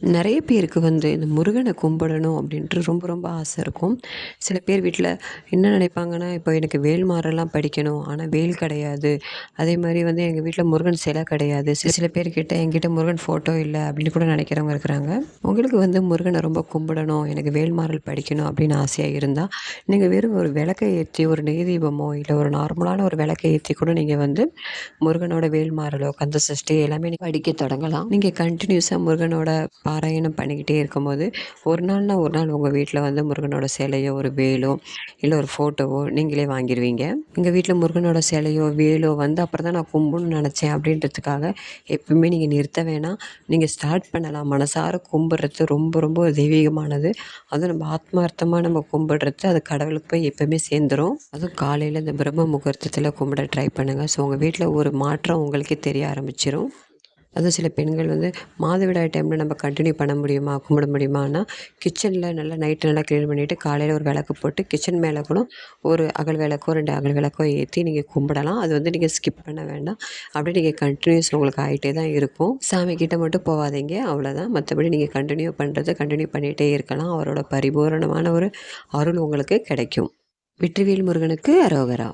நிறைய பேருக்கு வந்து இந்த முருகனை கும்பிடணும் அப்படின்ட்டு ரொம்ப ரொம்ப ஆசை இருக்கும். சில பேர் வீட்டில் என்ன நினைப்பாங்கன்னா இப்போ எனக்கு வேல்மாறெல்லாம் படிக்கணும். ஆனால் வேல் கிடையாது. அதே மாதிரி வந்து எங்கள் வீட்டில் முருகன் சிலை கிடையாது. சில சில பேர்கிட்ட என்கிட்ட முருகன் ஃபோட்டோ இல்லை அப்படின்னு கூட நினைக்கிறவங்க இருக்கிறாங்க. உங்களுக்கு வந்து முருகனை ரொம்ப கும்பிடணும். எனக்கு வேல்மாரல் படிக்கணும் அப்படின்னு ஆசையாக இருந்தால் நீங்கள் வெறும் ஒரு விளக்கை ஏற்றி ஒரு நெய் தீபமோ இல்லை ஒரு நார்மலான ஒரு விளக்கை ஏற்றி கூட நீங்கள் வந்து முருகனோட வேல்மாறலோ கந்த சஷ்டி எல்லாமே படிக்க தொடங்கலாம். நீங்கள் கண்டினியூஸாக முருகனோட பாராயணம் பண்ணிக்கிட்டே இருக்கும்போது ஒரு நாள்னா ஒரு நாள் உங்கள் வீட்டில் வந்து முருகனோட சிலையோ ஒரு வேலோ இல்லை ஒரு ஃபோட்டோவோ நீங்களே வாங்கிடுவீங்க எங்கள் வீட்டில் முருகனோட சிலையோ வேலோ வந்து அப்புறம் தான் நான் கும்புன்னு நினச்சேன் அப்படின்றதுக்காக எப்பவுமே நீங்கள் நிறுத்த வேணாம். நீங்கள் ஸ்டார்ட் பண்ணலாம். மனசார கும்பிட்றது ரொம்ப ரொம்ப தெய்வீகமானது. அதுவும் நம்ம ஆத்மார்த்தமாக நம்ம கும்பிடுறது அது கடவுளுக்கு போய் எப்பவுமே சேர்ந்துடும் அதுவும் காலையில் இந்த பிரம்ம முகூர்த்தத்தில் கும்பிட ட்ரை பண்ணுங்கள் ஸோ உங்கள் வீட்டில் ஒரு மாற்றம் உங்களுக்கே தெரிய ஆரம்பிச்சிடும் அதுவும் சில பெண்கள் வந்து மாதவிடாய் டைமில் நம்ம கண்டினியூ பண்ண முடியுமா கும்பிட முடியுமான்னா கிச்சனில் நல்லா நைட்டு நல்லா க்ளீன் பண்ணிவிட்டு காலையில் ஒரு விளக்கு போட்டு கிச்சன் மேலே கூட ஒரு அகல் விளக்கோ ரெண்டு அகல் விளக்கோ ஏற்றி நீங்கள் கும்பிடலாம். அது வந்து நீங்கள் ஸ்கிப் பண்ண வேண்டாம். அப்படியே நீங்கள் கண்டினியூஸ் உங்களுக்கு ஆகிட்டே தான் இருக்கும். சாமி கிட்ட மட்டும் போகாதீங்க அவ்வளோதான் மற்றபடி நீங்கள் கண்டினியூ பண்ணுறது கண்டினியூ பண்ணிகிட்டே இருக்கலாம். அவரோட பரிபூரணமான ஒரு அருள் உங்களுக்கு கிடைக்கும். வெற்றிவேல் முருகனுக்கு அரோகரா.